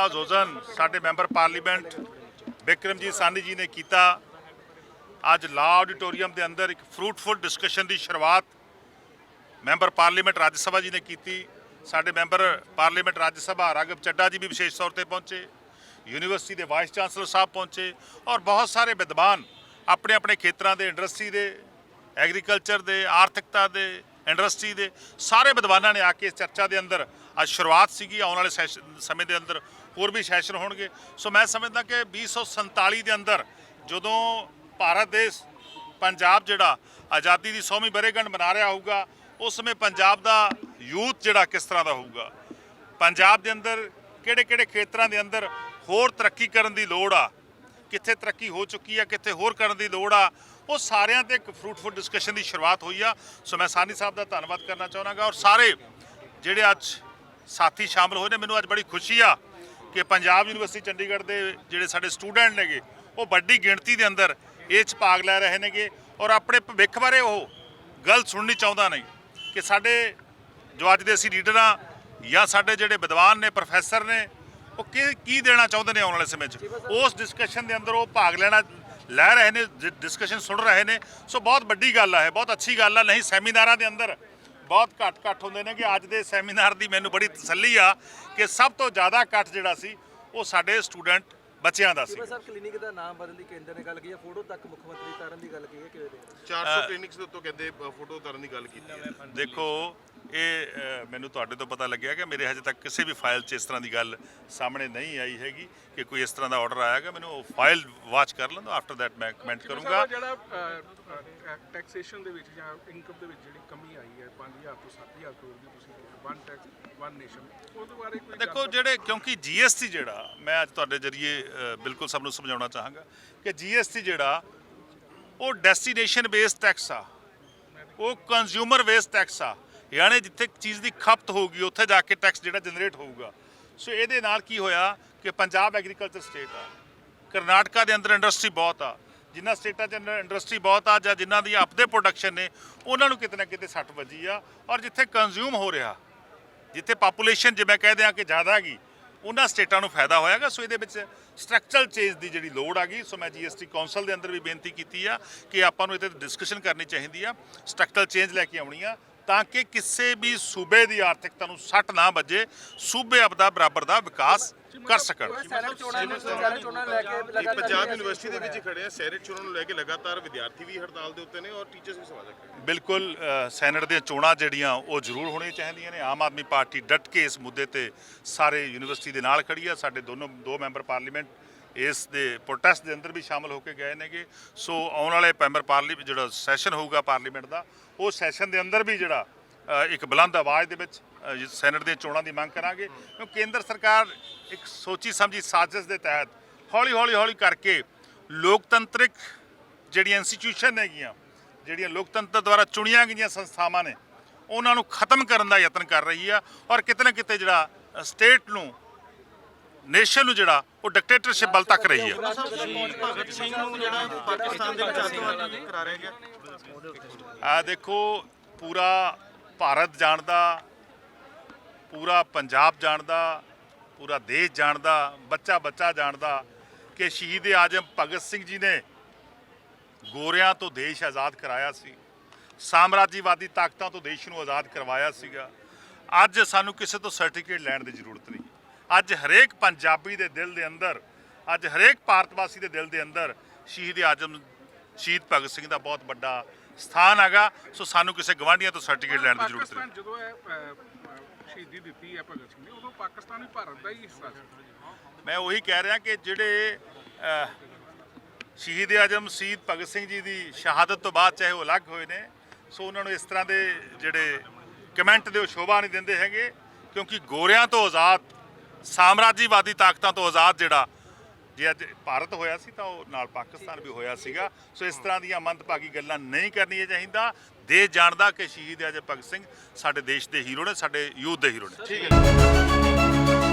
ਆਯੋਜਨ ਸਾਡੇ member parliament Bikramjit ਸਾਨੀ ਜੀ ਨੇ ਕੀਤਾ। ਅੱਜ ਲਾ ਆਡੀਟੋਰੀਅਮ ਦੇ ਅੰਦਰ ਇੱਕ ਫਰੂਟਫੁਲ ਡਿਸਕਸ਼ਨ ਦੀ ਸ਼ੁਰੂਆਤ ਮੈਂਬਰ ਪਾਰਲੀਮੈਂਟ ਰਾਜ ਸਭਾ ਜੀ ਨੇ ਕੀਤੀ। ਸਾਡੇ ਮੈਂਬਰ ਪਾਰਲੀਮੈਂਟ ਰਾਜ ਸਭਾ ਰਾਘਵ ਚੱਡਾ ਜੀ ਵੀ ਵਿਸ਼ੇਸ਼ ਤੌਰ ਤੇ ਪਹੁੰਚੇ। ਯੂਨੀਵਰਸਿਟੀ ਦੇ ਵਾਈਸ ਚਾਂਸਲਰ ਸਾਹਿਬ ਪਹੁੰਚੇ ਔਰ ਬਹੁਤ ਸਾਰੇ ਵਿਦਵਾਨ ਆਪਣੇ ਆਪਣੇ ਖੇਤਰਾਂ ਦੇ ਇੰਡਸਟਰੀ ਦੇ, ਐਗਰੀਕਲਚਰ ਦੇ, ਆਰਥਿਕਤਾ ਦੇ, ਇੰਡਸਟਰੀ ਦੇ ਸਾਰੇ ਵਿਦਵਾਨਾਂ ਨੇ ਆ ਕੇ ਇਸ ਚਰਚਾ ਦੇ ਅੰਦਰ ਅੱਜ ਸ਼ੁਰੂਆਤ ਸੀਗੀ। ਆਉਣ ਵਾਲੇ ਸੈਸ਼ਨ ਸਮੇਂ ਦੇ ਅੰਦਰ ਹੋਰ ਵੀ ਸੈਸ਼ਨ ਹੋਣਗੇ। ਸੋ ਮੈਂ ਸਮਝਦਾ ਕਿ 2047 ਦੇ ਅੰਦਰ ਜਦੋਂ ਭਾਰਤ ਦੇਸ਼ ਪੰਜਾਬ ਜਿਹੜਾ ਆਜ਼ਾਦੀ ਦੀ 100ਵੀਂ ਬਰੇਗੰਢ ਮਨਾ ਰਿਹਾ ਹੋਊਗਾ, ਉਸ ਸਮੇਂ ਪੰਜਾਬ ਦਾ ਯੂਥ ਜਿਹੜਾ ਕਿਸ ਤਰ੍ਹਾਂ ਦਾ ਹੋਊਗਾ? ਪੰਜਾਬ ਦੇ ਅੰਦਰ ਕਿਹੜੇ ਕਿਹੜੇ ਖੇਤਰਾਂ ਦੇ ਅੰਦਰ ਹੋਰ ਤਰੱਕੀ ਕਰਨ ਦੀ ਲੋੜ ਆ? ਕਿੱਥੇ ਤਰੱਕੀ ਹੋ ਚੁੱਕੀ ਆ, ਕਿੱਥੇ ਹੋਰ ਕਰਨ ਦੀ ਲੋੜ ਆ? ਉਹ ਸਾਰਿਆਂ ਤੇ ਇੱਕ ਫਰੂਟਫੁਲ ਡਿਸਕਸ਼ਨ ਦੀ ਸ਼ੁਰੂਆਤ ਹੋਈ ਆ। ਸੋ ਮੈਂ ਸਾਨੀ ਸਾਹਿਬ ਦਾ ਧੰਨਵਾਦ ਕਰਨਾ ਚਾਹੁੰਦਾਗਾ ਔਰ ਸਾਰੇ ਜਿਹੜੇ ਅੱਜ ਸਾਥੀ ਸ਼ਾਮਲ ਹੋਏ ਨੇ, ਮੈਨੂੰ ਅੱਜ ਬੜੀ ਖੁਸ਼ੀ ਆ ਕਿ ਪੰਜਾਬ ਯੂਨੀਵਰਸਿਟੀ ਚੰਡੀਗੜ੍ਹ ਦੇ ਜਿਹੜੇ ਸਾਡੇ ਸਟੂਡੈਂਟ ਨੇਗੇ, ਉਹ ਵੱਡੀ ਗਿਣਤੀ ਦੇ ਅੰਦਰ ਇਹ 'ਚ ਭਾਗ ਲੈ ਰਹੇ ਨੇਗੇ ਔਰ ਆਪਣੇ ਭਵਿੱਖ ਬਾਰੇ ਉਹ ਗੱਲ ਸੁਣਨੀ ਚਾਹੁੰਦਾ ਨਹੀਂ ਕਿ ਸਾਡੇ ਜੋ ਅੱਜ ਦੇ ਅਸੀਂ ਲੀਡਰ ਆ ਜਾਂ ਸਾਡੇ ਜਿਹੜੇ ਵਿਦਵਾਨ ਨੇ, ਪ੍ਰੋਫੈਸਰ ਨੇ, ਉਹ ਕੀ ਕੀ ਦੇਣਾ ਚਾਹੁੰਦੇ ਨੇ ਆਉਣ ਵਾਲੇ ਸਮੇਂ 'ਚ? ਉਸ ਡਿਸਕਸ਼ਨ ਦੇ ਅੰਦਰ ਉਹ ਭਾਗ ਲੈਣਾ ਲੈ ਰਹੇ ਨੇ ਡਿਸਕਸ਼ਨ ਸੁਣ ਰਹੇ ਨੇ। ਸੋ ਬਹੁਤ ਵੱਡੀ ਗੱਲ ਆ ਇਹ, ਬਹੁਤ ਅੱਛੀ ਗੱਲ ਆ, ਨਹੀਂ ਸੈਮੀਨਾਰਾਂ ਦੇ ਅੰਦਰ ਬਹੁਤ ਘੱਟ ਘੱਟ ਹੁੰਦੇ ਨੇ ਕਿ ਅੱਜ ਦੇ ਸੈਮੀਨਾਰ ਦੀ ਮੈਨੂੰ ਬੜੀ ਤਸੱਲੀ ਆ ਕਿ ਸਭ ਤੋਂ ਜ਼ਿਆਦਾ ਇਕੱਠ ਜਿਹੜਾ ਸੀ ਉਹ ਸਾਡੇ ਸਟੂਡੈਂਟ ਬੱਚਿਆਂ ਦਾ ਸੀ ਸਾਹਿਬ ਕਲੀਨਿਕ ਦਾ ਨਾਮ ਬਦਲਣ ਦੀ ਕੇਂਦਰ ਨੇ ਗੱਲ ਕੀਤੀ ਹੈ? ਫੋਟੋ ਤੱਕ ਮੁੱਖ ਮੰਤਰੀ ਤਾਰਨ ਦੀ ਗੱਲ ਕੀਤੀ ਹੈ? ਕਿਵੇਂ ਦੇ 400 ਕਲੀਨਿਕਸ ਦੇ ਉੱਤੋਂ ਕਹਿੰਦੇ ਫੋਟੋ ਉਤਾਰਨ ਦੀ ਗੱਲ ਕੀਤੀ ਹੈ। ਦੇਖੋ ਇਹ ਅ, ਮੈਨੂੰ ਤੁਹਾਡੇ ਤੋਂ ਪਤਾ ਲੱਗਿਆ ਕਿ ਮੇਰੇ ਹਜੇ ਤੱਕ ਕਿਸੇ ਵੀ ਫਾਈਲ 'ਚ ਇਸ ਤਰ੍ਹਾਂ ਦੀ ਗੱਲ ਸਾਹਮਣੇ ਨਹੀਂ ਆਈ ਹੈਗੀ ਕਿ ਕੋਈ ਇਸ ਤਰ੍ਹਾਂ ਦਾ ਆਰਡਰ ਆਇਆਗਾ ਮੈਨੂੰ ਉਹ ਫਾਈਲ ਵਾਚ ਕਰ ਲੈਂਦਾ ਆਫਟਰ ਦੈਟ ਮੈਂ ਕਮੈਂਟ ਕਰੂੰਗਾ। ਜਿਹੜਾ ਟੈਕਸੇਸ਼ਨ ਦੇ ਵਿੱਚ ਜਾਂ ਇਨਕਮ ਦੇ ਵਿੱਚ ਜਿਹੜੀ ਕਮੀ ਆਈ ਹੈ 5000 ਤੋਂ 7000 ਕਰੋੜ ਦੀ ਤੁਸੀਂ ਵਨ ਟੈਕਸ ਵਨ ਨੇਸ਼ਨ ਉਹਦੇ ਬਾਰੇ ਕੋਈ ਦੇਖੋ ਜਿਹੜੇ ਕਿਉਂਕਿ ਜੀਐਸਟੀ ਜਿਹੜਾ ਮੈਂ ਅੱਜ ਤੁਹਾਡੇ ਜਰੀਏ ਬਿਲਕੁਲ ਸਭ ਨੂੰ ਸਮਝਾਉਣਾ ਚਾਹਾਂਗਾ ਕਿ ਜੀਐਸਟੀ ਜਿਹੜਾ, ਉਹ ਡੈਸਟੀਨੇਸ਼ਨ ਬੇਸਡ ਟੈਕਸ ਆ। ਉਹ ਕੰਜ਼ਿਊਮਰ ਬੇਸਡ ਟੈਕਸ ਆ। ਯਾਨੀ ਜਿੱਥੇ ਚੀਜ਼ ਦੀ ਖਪਤ ਹੋਊਗੀ, ਉੱਥੇ ਜਾ ਕੇ ਟੈਕਸ ਜਿਹੜਾ ਜਨਰੇਟ ਹੋਊਗਾ। ਸੋ ਇਹਦੇ ਨਾਲ ਕੀ ਹੋਇਆ ਕਿ ਪੰਜਾਬ ਐਗਰੀਕਲਚਰ ਸਟੇਟ ਆ, ਕਰਨਾਟਕਾ ਦੇ ਅੰਦਰ ਇੰਡਸਟਰੀ ਬਹੁਤ ਆ। ਜਿਨ੍ਹਾਂ ਸਟੇਟਾਂ 'ਚ ਇੰਡਸਟਰੀ ਬਹੁਤ ਆ ਜਾਂ ਜਿਨ੍ਹਾਂ ਦੀ ਆਪਦੇ ਪ੍ਰੋਡਕਸ਼ਨ ਨੇ, ਉਹਨਾਂ ਨੂੰ ਕਿਤੇ ਨਾ ਕਿਤੇ ਸੱਟ ਵੱਜੀ ਆ। ਔਰ ਜਿੱਥੇ ਕੰਜ਼ਿਊਮ ਹੋ ਰਿਹਾ, ਜਿੱਥੇ ਪਾਪੂਲੇਸ਼ਨ ਜਿਵੇਂ ਕਹਿ ਦਿਆਂ ਕਿ ਜ਼ਿਆਦਾ ਹੈਗੀ ਉਹਨਾਂ ਸਟੇਟਾਂ ਨੂੰ ਫਾਇਦਾ ਹੋਇਆਗਾ? ਸੋ ਇਹਦੇ ਵਿੱਚ ਸਟਰਕਚਰਲ ਚੇਂਜ ਦੀ ਜਿਹੜੀ ਲੋੜ ਆ ਗਈ। ਸੋ ਮੈਂ ਜੀਐਸਟੀ ਕੌਂਸਲ ਦੇ ਅੰਦਰ ਵੀ ਬੇਨਤੀ ਕੀਤੀ ਆ ਕਿ ਆਪਾਂ ਨੂੰ ਇਹਦੇ ਤੇ ਡਿਸਕਸ਼ਨ ਕਰਨੀ ਚਾਹੀਦੀ ਆ ਸਟਰਕਚਰਲ ਚੇਂਜ ਲੈ ਕੇ ਆਉਣੀ ਆ, ਤਾਂ ਕਿ ਕਿਸੇ ਵੀ ਸੂਬੇ ਦੀ ਆਰਥਿਕਤਾ ਨੂੰ ਸੱਟ ਨਾ ਵੱਜੇ, ਸੂਬੇ ਆਪਦਾ ਬਰਾਬਰ ਦਾ ਵਿਕਾਸ ਕਰ ਸਕਣ। ਸੈਨੇਟ ਚੋਣਾਂ ਨੂੰ ਸੈਨੇਟ ਚੋਣਾਂ ਨੂੰ ਲੈ ਕੇ ਇਹ ਲਗਾਤਾਰ ਪੰਜਾਬ ਯੂਨੀਵਰਸਿਟੀ ਦੇ ਵਿੱਚ ਖੜੇ ਆ ਸੈਨੇਟ ਚੋਣਾਂ ਨੂੰ ਲੈ ਕੇ ਲਗਾਤਾਰ ਵਿਦਿਆਰਥੀ ਵੀ ਹੜਤਾਲ ਦੇ ਉੱਤੇ ਨੇ ਔਰ ਟੀਚਰਸ ਵੀ ਸਵਾਲ ਕਰ ਰਹੇ ਨੇ। ਬਿਲਕੁਲ ਸੈਨੇਟ ਦੀਆਂ ਚੋਣਾਂ ਜਿਹੜੀਆਂ ਉਹ ਜ਼ਰੂਰ ਹੋਣੀਆਂ ਚਾਹੀਦੀਆਂ ਨੇ। ਆਮ ਆਦਮੀ ਪਾਰਟੀ ਡਟ ਕੇ ਇਸ ਮੁੱਦੇ ਤੇ ਸਾਰੇ ਯੂਨੀਵਰਸਿਟੀ ਦੇ ਨਾਲ ਖੜੀ ਆ। ਸਾਡੇ ਦੋਨੋਂ ਦੋ ਮੈਂਬਰ ਪਾਰਲੀਮੈਂਟ ਇਸ ਦੇ ਪ੍ਰੋਟੈਸਟ ਦੇ ਅੰਦਰ ਵੀ ਸ਼ਾਮਲ ਹੋ ਕੇ ਗਏ ਨੇਗੇ। ਸੋ ਆਉਣ ਵਾਲੇ ਮੈਂਬਰ ਪਾਰਲੀਮੈਂਟ ਜਿਹੜਾ ਸੈਸ਼ਨ ਹੋਊਗਾ ਪਾਰਲੀਮੈਂਟ ਦਾ ਉਹ ਸੈਸ਼ਨ ਦੇ ਅੰਦਰ ਵੀ ਜਿਹੜਾ ਇੱਕ ਬੁਲੰਦ ਆਵਾਜ਼ ਦੇ ਵਿੱਚ ਸੈਨੇਟ ਦੀਆਂ ਚੋਣਾਂ ਦੀ ਮੰਗ ਕਰਾਂਗੇ। ਕਿਉਂਕਿ ਕੇਂਦਰ ਸਰਕਾਰ ਇੱਕ ਸੋਚੀ ਸਮਝੀ ਸਾਜ਼ਿਸ਼ ਦੇ ਤਹਿਤ ਹੌਲੀ ਹੌਲੀ ਹੌਲੀ ਕਰਕੇ ਲੋਕਤੰਤਰਿਕ ਜਿਹੜੀਆਂ ਇੰਸਟੀਟਿਊਸ਼ਨ ਹੈਗੀਆਂ ਜਿਹੜੀਆਂ ਲੋਕਤੰਤਰ ਦੁਆਰਾ ਚੁਣੀਆਂ ਗਈਆਂ ਸੰਸਥਾਵਾਂ ਨੇ ਉਹਨਾਂ ਨੂੰ ਖਤਮ ਕਰਨ ਦਾ ਯਤਨ ਕਰ ਰਹੀ ਆ ਔਰ ਕਿਤੇ ਨਾ ਕਿਤੇ ਜਿਹੜਾ ਸਟੇਟ ਨੂੰ ਨੇਸ਼ਨ ਨੂੰ ਜਿਹੜਾ ਉਹ ਡਿਕਟੇਟਰਸ਼ਿਪ ਵੱਲ ਤੱਕ ਰਹੀ ਆ। ਭਗਤ ਸਿੰਘ ਨੂੰ ਜਿਹੜਾ ਪਾਕਿਸਤਾਨ ਦੇ ਵਿੱਚ ਅੱਤਵਾਦੀ ਕਰਾਰਿਆ ਗਿਆ ਆ ਦੇਖੋ ਪੂਰਾ ਭਾਰਤ ਜਾਣਦਾ, ਪੂਰਾ ਪੰਜਾਬ ਜਾਣਦਾ, ਪੂਰਾ ਦੇਸ਼ ਜਾਣਦਾ ਬੱਚਾ ਬੱਚਾ ਜਾਣਦਾ ਕਿ ਸ਼ਹੀਦ ਆਜਮ ਭਗਤ ਸਿੰਘ ਜੀ ਨੇ ਗੋਰਿਆਂ ਤੋਂ ਦੇਸ਼ ਆਜ਼ਾਦ ਕਰਾਇਆ ਸੀ। ਸਾਮਰਾਜੀਵਾਦੀ ਤਾਕਤਾਂ ਤੋਂ ਦੇਸ਼ ਨੂੰ ਆਜ਼ਾਦ ਕਰਵਾਇਆ ਸੀਗਾ। ਅੱਜ ਸਾਨੂੰ ਕਿਸੇ ਤੋਂ ਸਰਟੀਫਿਕੇਟ ਲੈਣ ਦੀ ਜ਼ਰੂਰਤ ਨਹੀਂ। ਅੱਜ ਹਰੇਕ ਪੰਜਾਬੀ ਦੇ ਦਿਲ ਦੇ ਅੰਦਰ, ਅੱਜ ਹਰੇਕ ਭਾਰਤ ਵਾਸੀ ਦੇ ਦਿਲ ਦੇ ਅੰਦਰ ਸ਼ਹੀਦ ਆਜਮ, ਸ਼ਹੀਦ ਭਗਤ ਸਿੰਘ ਦਾ ਬਹੁਤ ਵੱਡਾ ਸਥਾਨ ਹੈਗਾ ਸੋ ਸਾਨੂੰ ਕਿਸੇ ਗਵਾਂਢੀਆਂ ਤੋਂ ਸਰਟੀਫਿਕੇਟ ਲੈਣ ਦੀ ਜ਼ਰੂਰਤ ਨਹੀਂ। ਪਾਕਿਸਤਾਨ ਜਦੋਂ ਇਹ ਸ਼ਹੀਦੀ ਦਿੱਤੀ ਹੈ ਭਗਤ ਸਿੰਘ ਨੇ ਉਦੋਂ ਪਾਕਿਸਤਾਨ ਵੀ ਭਾਰਤ ਦਾ ਹੀ ਹਿੱਸਾ ਸੀ। ਮੈਂ ਉਹੀ ਕਹਿ ਰਿਹਾ ਕਿ ਜਿਹੜੇ ਸ਼ਹੀਦ ਆਜਮ ਸ਼ਹੀਦ ਭਗਤ ਸਿੰਘ ਜੀ ਦੀ ਸ਼ਹਾਦਤ ਤੋਂ ਬਾਅਦ ਚਾਹੇ ਉਹ ਅਲੱਗ ਹੋਏ ਨੇ ਸੋ ਉਹਨਾਂ ਨੂੰ ਇਸ ਤਰ੍ਹਾਂ ਦੇ ਜਿਹੜੇ ਕਮੈਂਟ ਦੇ ਉਹ ਸ਼ੋਭਾ ਨਹੀਂ ਦਿੰਦੇ ਹੈਗੇ ਕਿਉਂਕਿ ਗੋਰਿਆਂ ਤੋਂ ਆਜ਼ਾਦ ਸਾਮਰਾਜੀਵਾਦੀ ਤਾਕਤਾਂ ਤੋਂ ਆਜ਼ਾਦ ਜਿਹੜਾ ਜੇ ਅੱਜ ਭਾਰਤ ਹੋਇਆ ਸੀ ਤਾਂ ਉਹ ਨਾਲ ਪਾਕਿਸਤਾਨ ਵੀ ਹੋਇਆ ਸੀਗਾ। ਸੋ ਇਸ ਤਰ੍ਹਾਂ ਦੀਆਂ ਮੰਦਭਾਗੀ ਗੱਲਾਂ ਨਹੀਂ ਕਰਨੀਆਂ ਚਾਹੀਦਾ। ਦੇਸ਼ ਜਾਣਦਾ ਕਿ ਸ਼ਹੀਦ ਆਜਮ ਭਗਤ ਸਿੰਘ ਸਾਡੇ ਦੇਸ਼ ਦੇ ਹੀਰੋ ਨੇ, ਸਾਡੇ ਯੂਥ ਦੇ ਹੀਰੋ ਨੇ। ਠੀਕ ਹੈ।